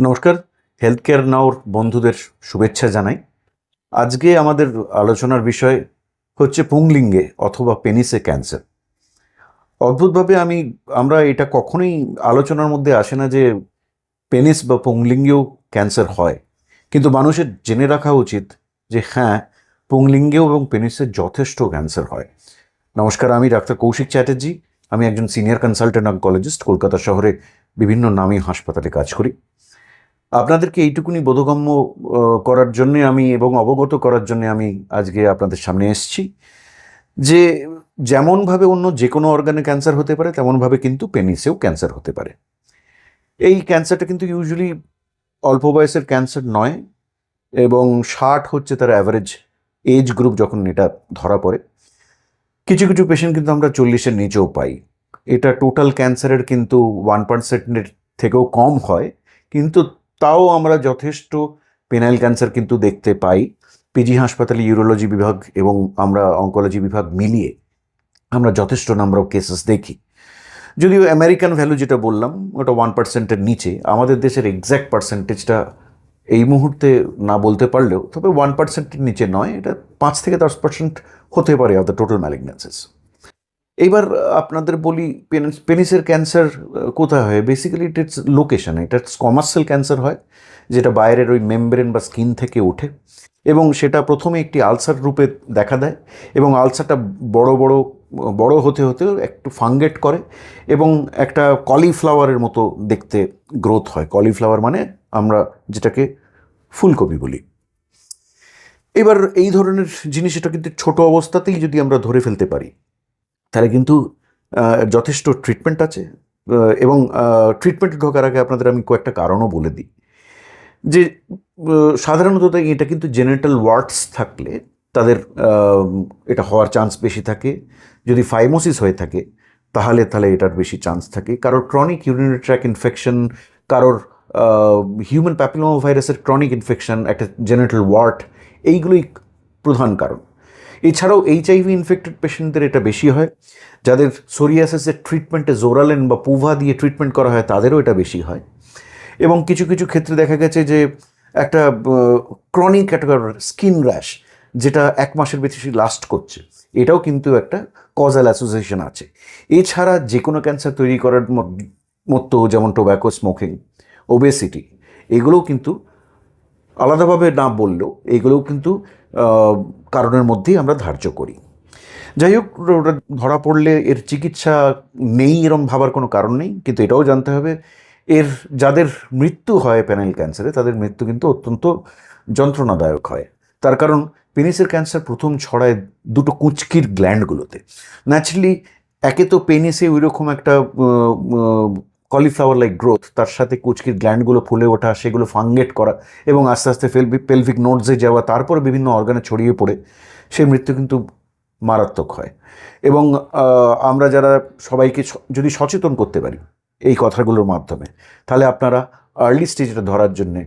নমস্কার health care নাওর বন্ধুদের শুভেচ্ছা জানাই। আজকে আমাদের আলোচনার বিষয় হচ্ছে পুংলিঙ্গে অথবা পেনিসে ক্যান্সার। অদ্ভুতভাবে আমি, আমরা এটা কখনোই আলোচনার মধ্যে আসে না যে পেনিস বা পুংলিঙ্গেও ক্যান্সার হয়। কিন্তু মানুষের জেনে রাখা উচিত যে হ্যাঁ পুংলিঙ্গেও এবং পেনিসে যথেষ্ট ক্যান্সার হয়। নমস্কার, আমি ডাক্তার কৌশিক চ্যাটার্জি। আমি একজন সিনিয়র কনসালটেন্ট অনকোলজিস্ট কলকাতা শহরে বিভিন্ন নামী হাসপাতালে কাজ করি। আপনাদেরকে এইটুকুনি বোধগম্য করার জন্য আমি এবং অবগত করার জন্য আমি আজকে আপনাদের সামনে এসেছি যে যেমনভাবে অন্য যে কোনো অর্গানে ক্যান্সার হতে পারে, তেমনভাবে কিন্তু পেনিসেও ক্যান্সার হতে পারে। এই ক্যান্সারটা কিন্তু ইউজুয়ালি অল্প বয়সের ক্যান্সার নয় এবং ষাট হচ্ছে তার অ্যাভারেজ এজ গ্রুপ যখন এটা ধরা পড়ে। কিছু কিছু পেশেন্ট কিন্তু আমরা চল্লিশের নিচেও পাই। এটা টোটাল ক্যান্সারের কিন্তু ওয়ান পার্সেন্টের থেকেও কম হয়। কিন্তু তাও আমরা যথেষ্ট পেনাইল ক্যান্সার কিন্তু দেখতে পাই। পিজি হাসপাতালে ইউরোলজি বিভাগ এবং আমরা অঙ্কোলজি বিভাগ মিলিয়ে আমরা যথেষ্ট নাম্বার অফ কেসেস দেখি। যদিও আমেরিকান ভ্যালু যেটা বললাম, ওটা ওয়ান পার্সেন্টের নিচে, আমাদের দেশের এক্স্যাক্ট পার্সেন্টেজটা এই মুহূর্তে না বলতে পারলেও, তবে ওয়ান পার্সেন্টের নিচে নয়, এটা পাঁচ থেকে দশ পার্সেন্ট হতে পারে অফ দ্য টোটাল ম্যালিগন্যান্সেস এইবার আপনাদের বলি পেনিস- পেনিসের ক্যান্সার কোথায় হয়? বেসিক্যালি ইট ইটস লোকেশন এটা কমার্শিয়াল ক্যান্সার হয়, যেটা বাইরের ওই মেমব্রেন বা স্কিন থেকে ওঠে এবং সেটা প্রথমে একটি আলসার রূপে দেখা দেয় এবং আলসারটা বড় বড় বড় হতে হতে একটু ফাঙ্গেট করে এবং একটা কলিফ্লাওয়ারের মতো দেখতে গ্রোথ হয়। কলিফ্লাওয়ার মানে আমরা যেটাকে ফুলকপি বলি। এবার, এই ধরনের জিনিস এটা কিন্তু ছোট অবস্থাতেই যদি আমরা ধরে ফেলতে পারি তাহলে কিন্তু যথেষ্ট ট্রিটমেন্ট আছে। এবং ট্রিটমেন্টে ঢোকার আগে আপনাদের আমি কয়েকটা কারণও বলে দিই। যে সাধারণত এটা কিন্তু জেনেটাল ওয়ার্ডস থাকলে তাদের এটা হওয়ার চান্স বেশি থাকে। যদি ফাইমোসিস হয়ে থাকে, তাহলে তাহলে এটার বেশি চান্স থাকে। কারোর ক্রনিক ইউরিনারি ট্র্যাক ইনফেকশন কারোর হিউম্যান প্যাপিলোমা ভাইরাসের ক্রনিক ইনফেকশন একটা জেনেটাল ওয়ার্ড এইগুলোই প্রধান কারণ। এছাড়াও এইচআইভি ইনফেক্টেড পেশেন্টদের এটা বেশি হয়। যাদের সোরিয়াসিসের ট্রিটমেন্টে জোরালেন বা পুভা দিয়ে ট্রিটমেন্ট করা হয়, তাদেরও এটা বেশি হয়। এবং কিছু কিছু ক্ষেত্রে দেখা গেছে যে একটা ক্রনিক একটা স্কিন র্যাশ যেটা এক মাসের বেশি লাস্ট করছে। এটাও কিন্তু একটা কজাল অ্যাসোসিয়েশন আছে। এছাড়া যে কোনো ক্যান্সার তৈরি করার মত- যেমন টোব্যাকো স্মোকিং ওবেসিটি এগুলোও কিন্তু আলাদাভাবে না বললেও এগুলোও কিন্তু কারণের মধ্যেই আমরা ধার্য করি। যাই হোক, ওটা ধরা পড়লে এর চিকিৎসা নেই এরম ভাবার কোনো কারণ নেই, কিন্তু এটাও জানতে হবে, এর যাদের মৃত্যু হয় প্যানেল ক্যান্সারে, তাদের মৃত্যু কিন্তু অত্যন্ত যন্ত্রণাদায়ক হয়। তার কারণ, পেনিসের ক্যান্সার প্রথম ছড়ায় দুটো কুঁচকির গ্ল্যান্ডগুলোতে ন্যাচারালি একে তো পেনিসে ওই রকম একটা কলিফ্লাওয়ার লাইক গ্রোথ তার সাথে কুচকির গ্ল্যান্ডগুলো ফুলে ওঠা, সেগুলো ফাঙ্গেট করা এবং আস্তে আস্তে ফেলভিক পেলভিক নোটসে যাওয়া, তারপরে বিভিন্ন অর্গানে ছড়িয়ে পড়ে সেই মৃত্যু কিন্তু মারাত্মক হয়। এবং আমরা যারা সবাইকে যদি সচেতন করতে পারি এই কথাগুলোর মাধ্যমে, তাহলে আপনারা আর্লি স্টেজটা ধরার জন্যে,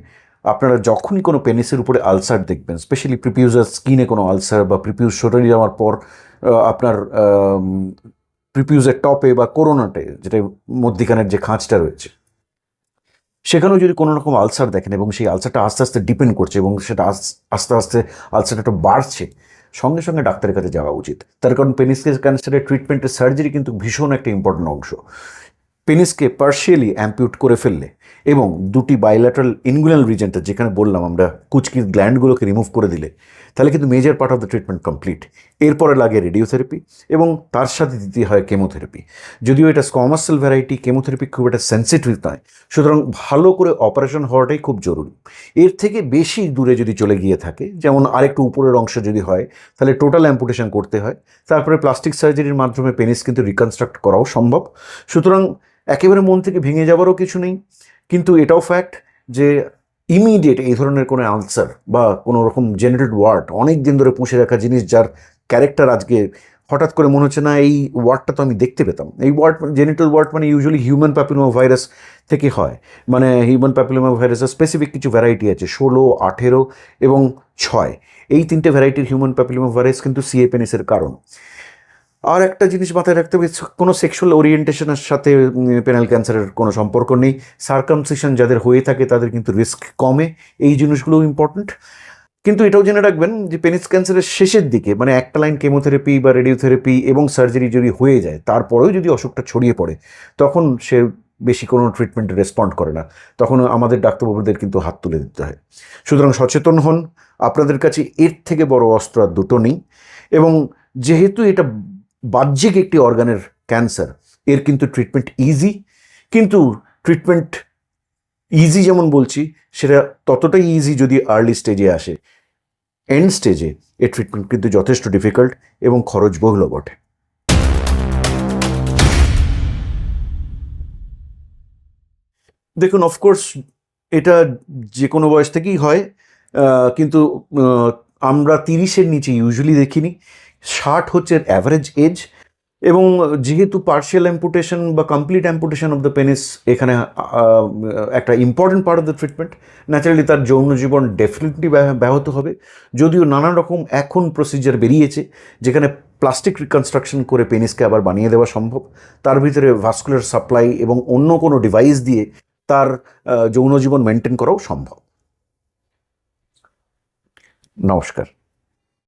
আপনারা যখনই কোনো পেনিসের উপরে আলসার দেখবেন স্পেশালি প্রিপিউজার স্কিনে কোনো আলসার বা প্রিপিউজ সরে যাওয়ার পর আপনার প্রিপিউজের টপে বা করোনাটে যেটা মধ্যিখানের যে খাঁচটা রয়েছে, সেখানেও যদি কোনো রকম আলসার দেখেন এবং সেই আলসারটা আস্তে আস্তে ডিপেন্ড করছে এবং সেটা আস্তে আস্তে আলসারটা একটু বাড়ছে, সঙ্গে সঙ্গে ডাক্তারের কাছে যাওয়া উচিত। তার কারণ পেনিসকে ক্যান্সারের ট্রিটমেন্টের সার্জারি কিন্তু ভীষণ একটা ইম্পর্টেন্ট অংশ। পেনিসকে পার্শিয়ালি অ্যাম্পিউট করে ফেললে এবং দুটি বাইল্যাটারাল ইনগুলাল রিজনটা যেখানে বললাম আমরা কুচকির গ্ল্যান্ডগুলোকে রিমুভ করে দিলে, তাহলে কিন্তু major part of the treatment complete এরপরে লাগে রেডিওথেরাপি এবং তার সাথে দিতে হয় কেমোথেরাপি যদিও এটা কমার্শিয়াল ভ্যারাইটি কেমোথেরাপি খুব একটা সেন্সিটিভ নয়, সুতরাং ভালো করে অপারেশন হওয়াটাই খুব জরুরি। এর থেকে বেশি দূরে যদি চলে গিয়ে থাকে, যেমন আরেকটু উপরের অংশ যদি হয়, তাহলে টোটাল অ্যাম্পুটেশন করতে হয়। তারপরে প্লাস্টিক সার্জারির মাধ্যমে পেনিস কিন্তু রিকনস্ট্রাক্ট করাও সম্ভব। সুতরাং একেবারে মন থেকে ভেঙে যাবারও কিছু নেই। কিন্তু এটাও ফ্যাক্ট যে ইমিডিয়েট এই ধরনের কোনো আনসার বা কোনো রকম জেনারেটেড ওয়ার্ড অনেক দিন ধরে পুষে রাখা জিনিস যার ক্যারেক্টার আজকে হঠাৎ করে মনে হচ্ছে, না, এই ওয়ার্ডটা তো আমি দেখতে পেতাম। এই ওয়ার্ড জেনিটাল ওয়ার্ড মানে ইউজুয়ালি হিউম্যান প্যাপিলোমা ভাইরাস থেকে হয়। মানে হিউম্যান প্যাপিলোমা ভাইরাসের স্পেসিফিক কিছু ভ্যারাইটি আছে, ষোলো, আঠেরো এবং ছয়। এই তিনটে ভ্যারাইটির হিউম্যান প্যাপিলোমা ভাইরাস কিন্তু সিএ পেনিসের কারণ। আর একটা জিনিস মাথায় রাখতে হবে কোনো সেক্সুয়াল ওরিয়েন্টেশনের সাথে পেনাল ক্যান্সারের কোনো সম্পর্ক নেই। সার্কামসিশন যাদের হয়ে থাকে, তাদের কিন্তু রিস্ক কমে। এই জিনিসগুলোও ইম্পর্ট্যান্ট কিন্তু এটাও জেনে রাখবেন যে পেনিস ক্যান্সারের শেষের দিকে মানে একটা লাইন কেমোথেরাপি বা রেডিওথেরাপি এবং সার্জারি যদি হয়ে যায়, তারপরেও যদি অসুখটা ছড়িয়ে পড়ে, তখন সে বেশি কোনো ট্রিটমেন্টে রেসপন্ড করে না। তখন আমাদের ডাক্তারবাবুদের কিন্তু হাত তুলে দিতে হয়। সুতরাং সচেতন হন। আপনাদের কাছে এর থেকে বড় অস্ত্র আর দুটো নেই। এবং যেহেতু এটা বাহ্যিক একটি অর্গানের ক্যান্সার এর কিন্তু ট্রিটমেন্ট ইজি কিন্তু ট্রিটমেন্ট ইজি যেমন বলছি, সেটা ততটাই ইজি যদি আর্লি স্টেজে আসে। এন্ড স্টেজে এর ট্রিটমেন্ট কিন্তু যথেষ্ট ডিফিকাল্ট এবং খরচবহুলও বটে। দেখুন অফকোর্স এটা যে কোনো বয়স থেকেই হয় কিন্তু আমরা তিরিশের নিচে ইউজুয়ালি দেখিনি। ষাট হচ্ছে অ্যাভারেজ এজ এবং যেহেতু পার্শিয়াল অ্যাম্পুটেশন বা complete amputation of the penis এখানে একটা important part of the treatment naturally তার যৌন জীবন ডেফিনেটলি ব্যাহত হবে। যদিও নানা রকম এখন প্রসিজার বেরিয়েছে, যেখানে প্লাস্টিক রিকনস্ট্রাকশন করে পেনিসকে আবার বানিয়ে দেওয়া সম্ভব। তার ভিতরে ভাস্কুলার সাপ্লাই এবং অন্য কোনো ডিভাইস দিয়ে তার যৌন জীবন মেনটেন করাও সম্ভব। নমস্কার।